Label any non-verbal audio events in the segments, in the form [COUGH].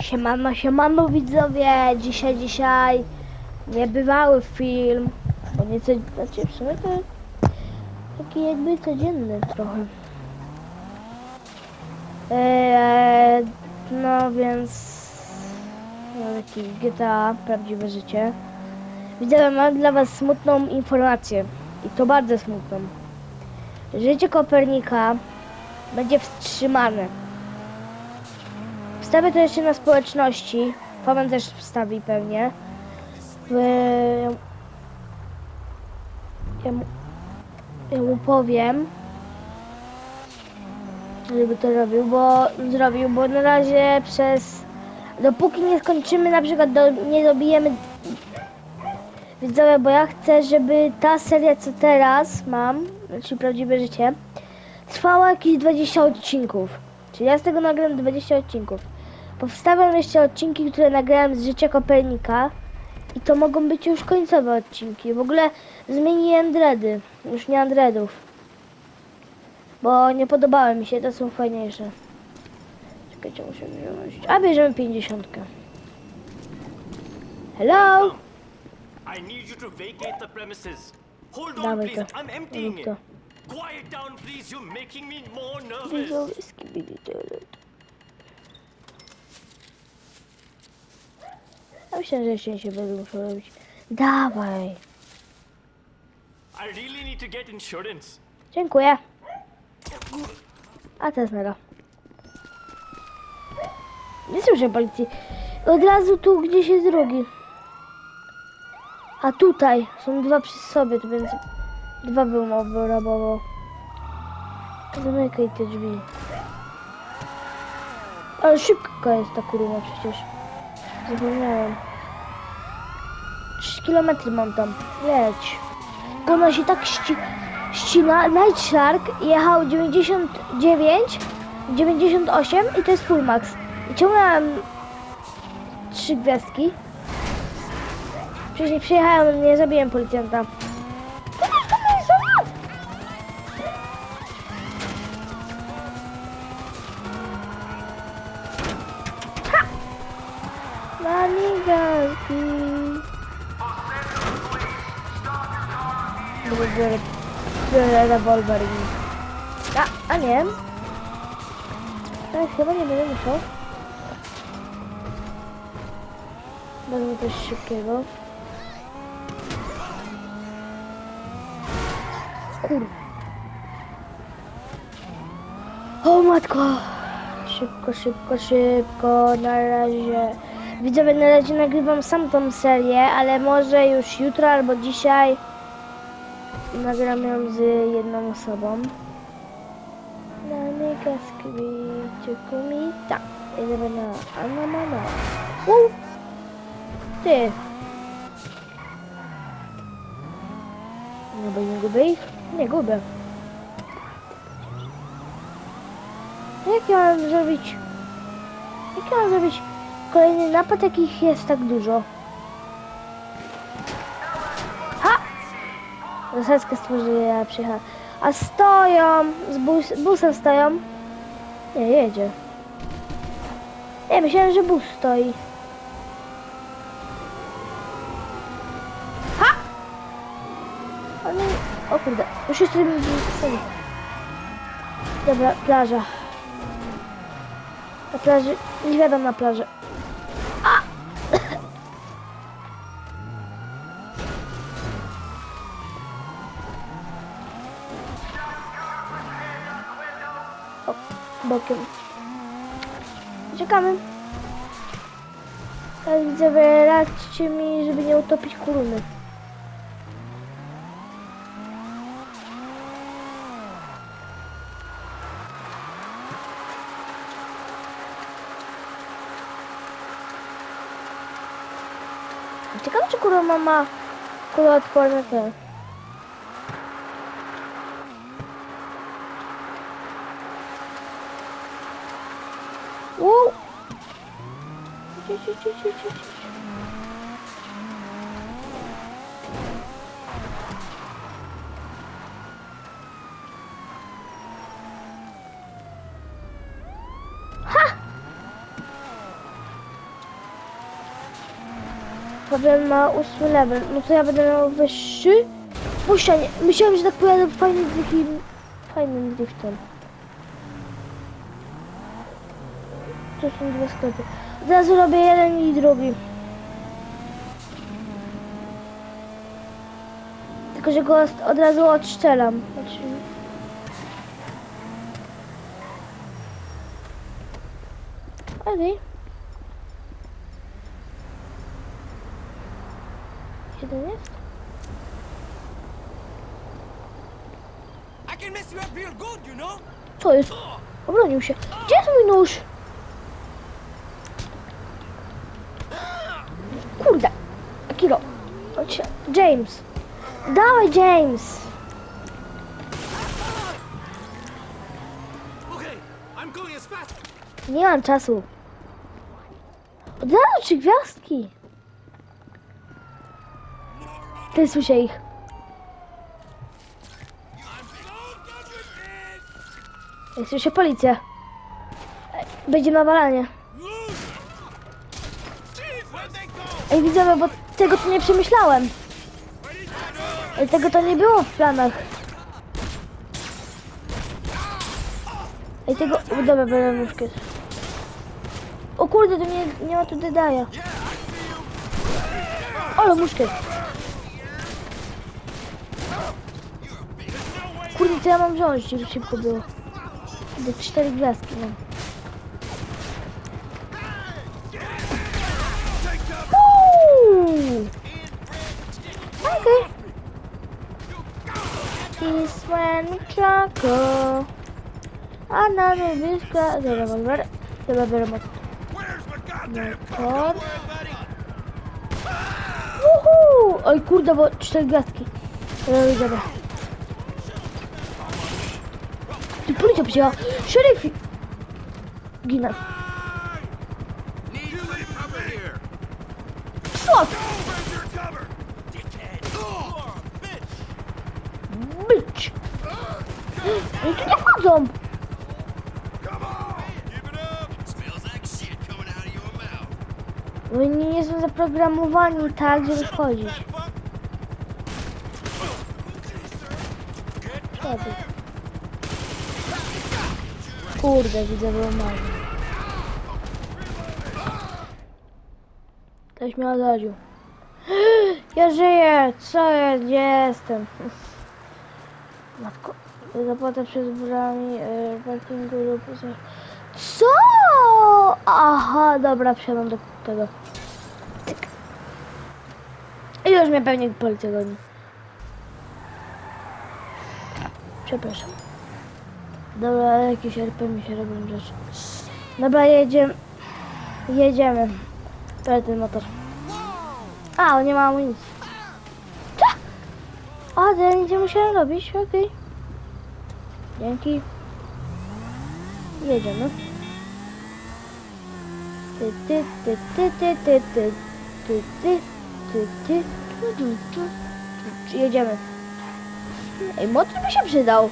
Siemano, siemano widzowie, dzisiaj, dzisiaj niebywały film, bo nieco, znaczy w sumie to taki jakby codzienny trochę. Eee, no więc, no taki GTA, prawdziwe życie. Widzowie, mam dla was smutną informację i to bardzo smutną. Życie Kopernika będzie wstrzymane. Wstawię to jeszcze na społeczności. Paweł też wstawi pewnie. W... Ja, mu... ja mu powiem, żeby to robił, bo zrobił, bo na razie przez dopóki nie skończymy, na przykład do, nie dobijemy widzowie, bo ja chcę, żeby ta seria, co teraz mam, czyli prawdziwe życie, trwała jakieś 20 odcinków. Czyli ja z tego nagram 20 odcinków. Powstawiam jeszcze odcinki, które nagrałem z życia Kopernika. I to mogą być już końcowe odcinki. W ogóle zmieniłem dready. Już nie Andredów. Bo nie podobały mi się, to są fajniejsze. Czekajcie, muszę wziąć. A bierzemy 50. Hello? I need you to vacate the premises. Hold on, Dawaj please. to. I'm emptying it. Quiet down, please. You're making me more nervous. Widzowie, skibidi toilet. Ja myślę, że jeszcze się będę musiał robić. Dawaj. I really need to get insurance. Dziękuję. A teraz nara. Nie słyszę policji. Od razu tu gdzieś jest drugi. A tutaj są dwa przy sobie, to więc dwa bym obrabował. Zamykaj te drzwi. Ale szybka jest ta kurwa przecież. Zapomniałem. 3 km mam tam. Leć. Ona się tak ści ścina. Night Shark jechał 99, 98 i to jest full max. I czemu miałem trzy gwiazdki? Wcześniej przyjechałem, nie zabiłem policjanta. Zobacz, to jest Dobra, biorę, biorę rewolwer i... A, a nie. Tak, chyba nie będę musiał. Wezmę coś szybkiego. Kur... O matko! Szybko, szybko, szybko, na razie... Widzowie, na razie nagrywam sam tą serię, ale może już jutro albo dzisiaj nagram ją z jedną osobą. Namika skwicie Tak, jedziemy na Anamana. Uh! Ty! No bo nie gubię ich? Nie gubię. Jak ja mam zrobić? Jak ja mam zrobić kolejny napad, jakich jest tak dużo? Zasadzkę stworzyli, ja przyjechałem. A stoją! Z bus, busem stoją. Nie, jedzie. Nie, myślałem, że bus stoi. Ha! Ale... O kurde, muszę z tym... Dobra, plaża. Na plaży... Nie wiadomo na plaży. A! Bokiem. Czekamy. Ale widzowie, radźcie mi, żeby nie utopić kuruny. Ciekawe, czy kurwa ma kuloodporne te. Wow! Ci, ci, ci, ci, ci, ci. Fabian ma ósmy level. No to ja będę miał wyższy. Puszczanie. Myślałem, że tak pojadę fajnym takim... Fajnym driftem. To są dwa sklepy. Zaraz robię jeden i drugi. Tylko, że go od razu odszczelam. Znaczy- Okej. Okay. Jeden jest? Co jest? Obronił się. Gdzie jest mój nóż? James. Dawaj, James. Nie mam czasu. Od razu trzy gwiazdki. Ty słyszę ich. Ja słyszę policję. Będzie nawalanie. Ej, widzowie, bo tego to nie przemyślałem. Ej, tego to nie było w planach. Ej, tego... o, Dobra, będę muszkiet. O kurde, to nie, nie ma tu dedaja. Ale muszkiet. Kurde, co ja mam wziąć, żeby szybko było. Do cztery gwiazdki mam. niczego. A na lubiska... Dobra, Wolver. Chyba biorę motor. Uhu! Oj kurde, bo cztery gwiazdki. No, dobra, dobra. Ty policja wzięła. Szeryf! Ginę. Szlak! Bitch! Oni tu nie chodzą! Oni nie są zaprogramowani tak, żeby chodzić. Wtedy. Kurde, widzę wyłamanie. Ktoś mnie odradził. [GASPS] Ja żyję! Co ja jestem? [LAUGHS] Matko zapłatę przez brami e, parkingu lub... Co? Aha, dobra, wsiadam do tego. I już mnie pewnie policja goni. Przepraszam. Dobra, ale jakieś RP mi się robią rzeczy. Dobra, jedziemy. Jedziemy. To ten motor. A, on nie ma amunicji. A, to ja nic nie musiałem robić, okej. Dzięki. Jedziemy. Ty, ty, ty, ty, ty, ty, ty, ty, ty, ty, ty, tu. Jedziemy. Ej, motor by się przydał.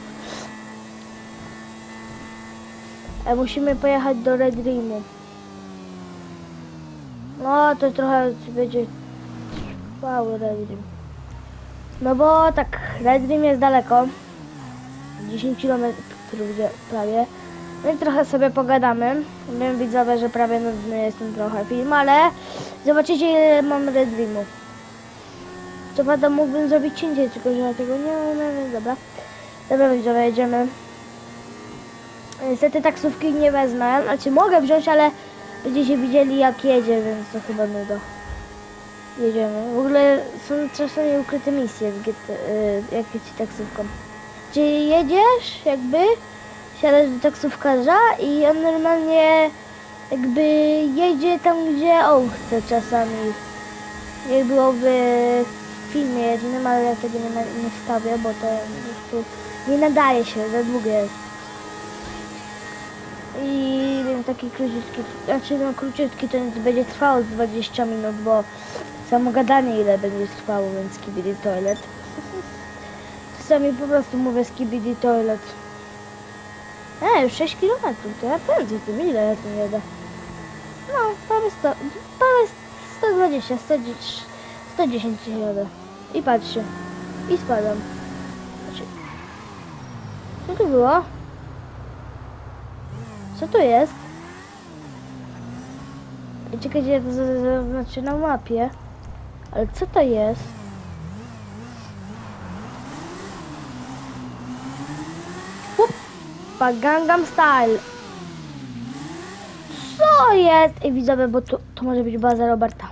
E, musimy pojechać do Red Dreamu. No, to trochę będzie trwały Red Dream. No bo tak, Red Dream jest daleko. 10 km prawie. No i trochę sobie pogadamy. Wiem widzowie, że prawie nudny jest ten trochę film, ale zobaczycie ile mam Red Dreamów. Co prawda mógłbym zrobić indziej, tylko że ja tego nie umiem, więc dobra. Dobra widzowie, jedziemy. Niestety taksówki nie wezmę, znaczy mogę wziąć, ale będziecie widzieli jak jedzie, więc to chyba nuda. Jedziemy. W ogóle są czasami ukryte misje w GT, y, jak taksówką. Czy jedziesz jakby, siadasz do taksówkarza i on normalnie jakby jedzie tam, gdzie on chce czasami. Jak byłoby w filmie jednym, ale ja tego nie, nie wstawię, bo to po prostu nie nadaje się, za długie jest. I wiem, taki króciutki, znaczy no króciutki to będzie trwało z 20 minut, bo samo gadanie ile będzie trwało, więc skibidi toilet. Czasami po prostu mówię skibidi toilet. E, już 6 km, to ja pędzę tym, ile ja tym jedę? No, prawie 100, prawie 120, 110, 110 ci jadę. I patrzcie. I spadam. Znaczy... Co to było? Co to jest? Czekajcie, ja to za- zaznaczę na mapie. Ale co to jest? Hoppa, Gangnam Style. Co jest? Ej, widzowie, bo to, to może być baza Roberta.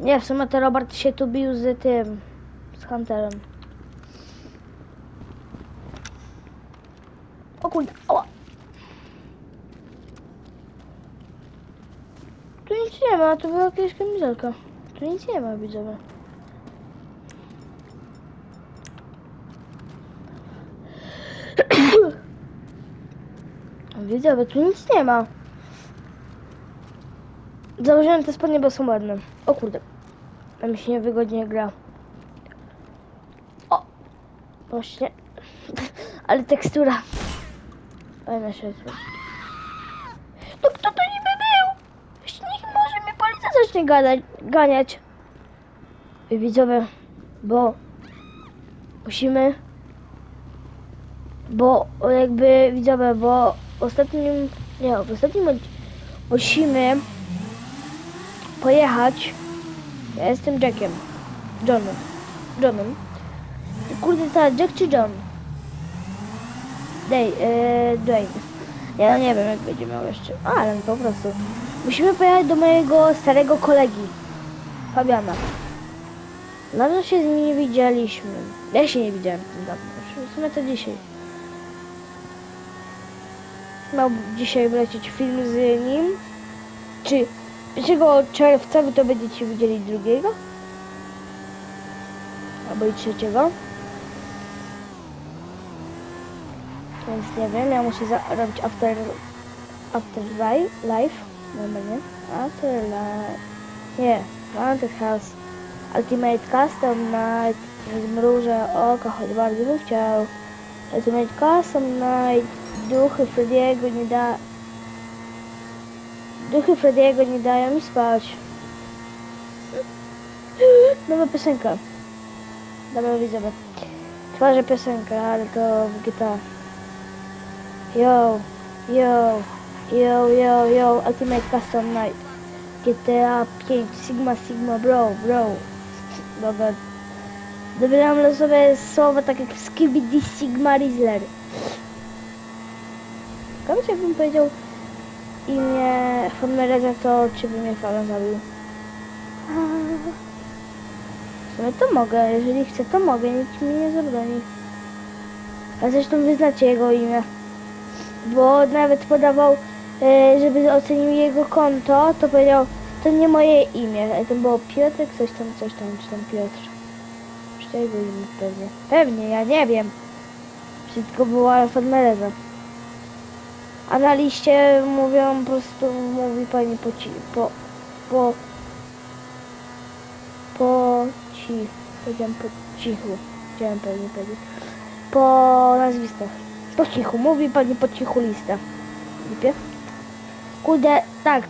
Nie, w sumie to Robert się tu bił z tym, z Hunterem. O kurde, o! Tu nic nie ma, to była jakaś kamizelka. Tu nic nie ma, widzowie. Widzowie, tu nic nie ma. Założyłem te spodnie, bo są ładne. O kurde. A mi się niewygodnie gra. O! Właśnie. [LAUGHS] Ale tekstura. Fajne światło. No kto to niby był? Śnieg może mnie policja zacznie gadać, ganiać. Widzowie, bo musimy bo jakby widzowie, bo w ostatnim, nie, w ostatnim musimy pojechać. Ja jestem Jackiem. Johnem. Johnem. Kurde, ta Jack czy John? Dej, e, Dwayne. Ja nie wiem jak będzie miał jeszcze. A, ale po prostu. Musimy pojechać do mojego starego kolegi. Fabiana. Dawno się z nim nie widzieliśmy. Ja się nie widziałem z nim dawno. W sumie to dzisiaj. Miał dzisiaj wlecieć film z nim. Czy 1 czerwca wy to będziecie widzieli drugiego? Albo i trzeciego? Więc nie wiem, ja muszę zrobić after after live, live normalnie. After live. Nie, House. Ultimate Custom Night. Zmrużę oko, choć bardzo bym chciał. Ultimate Custom Night. Duchy Frediego nie da... Duchy Frediego nie dają mi spać. Nowa piosenka. Dobra, widzowie. Tworzę piosenkę, ale to GTA. Yo, yo, yo, yo, yo, Ultimate Custom Night. GTA 5, Sigma, Sigma, bro, bro. Dobra. Dobieram losowe słowa tak jak Skibidi Sigma Rizzler. Ciekawe, czy jakbym powiedział imię Fonmereza, to czy by mnie Falan zabił. Sumie to mogę, jeżeli chcę, to mogę, nikt mi nie zabroni. A zresztą wy znacie jego imię. Bo nawet podawał, e, żeby ocenił jego konto, to powiedział, to nie moje imię. E, To było Piotrek, coś tam, coś tam, czy tam Piotr. Imię pewnie. Pewnie, ja nie wiem. Wszystko było Fonmereza. A na liście mówią po prostu, mówi pani po ci, po, po, po ci, powiedziałem po cichu, chciałem pewnie powiedzieć, po nazwiskach, po cichu, mówi pani po cichu lista, Głupie? Kurde, tak,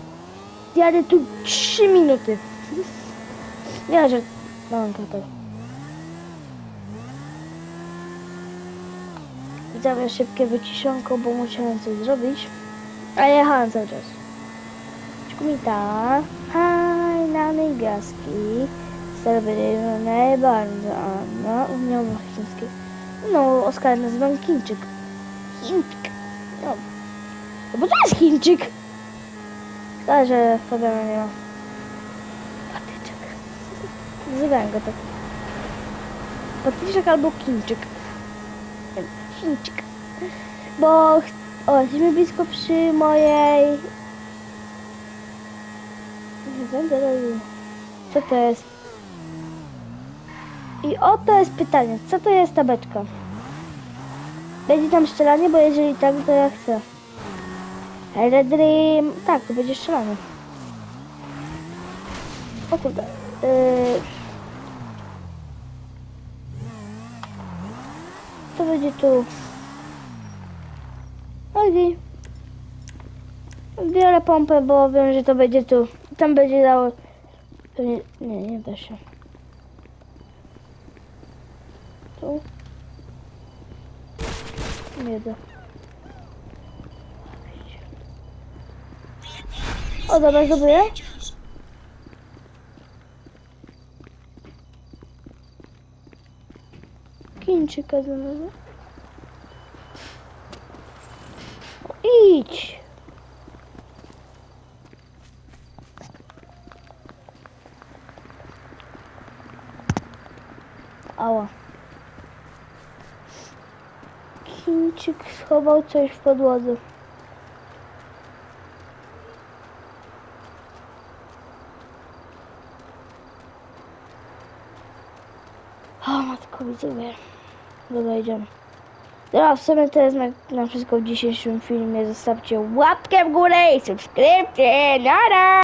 jadę tu 3 minuty, nie, że, mam to Widzowie szybkie wyciszonko, bo musiałem coś zrobić. A jechałem cały czas. Czkumita, haj na niebiaski, serwerowne bardzo, no, umiał chińskie. No, Oskar nazywam Chińczyk. Chińczyk. No. no bo to jest Chińczyk. Szkoda, że Fabiana nie ma. Patyczek. Nazywałem go tak. Patyczek albo Chińczyk. Chińczyk. Bo o, jesteśmy blisko przy mojej. Co to jest? I oto jest pytanie, co to jest ta beczka? Będzie tam strzelanie, bo jeżeli tak, to ja chcę. Red Dream... Tak, to będzie strzelanie. O kurde. Yy... To będzie tu. Okej. Biorę pompę, bo wiem, że to będzie tu. Tam będzie dało Pewnie, nie, nie da się. Tu? Nie da. O, dobra, zdobyję. Chińczyka znalazłem. O, Idź! Ała. Chińczyk schował coś w podłodze. O matko, widzowie. Dobra, idziemy. Dobra, w sumie to jest na, na wszystko w dzisiejszym filmie. Zostawcie łapkę w górę i subskrypcję. Nara!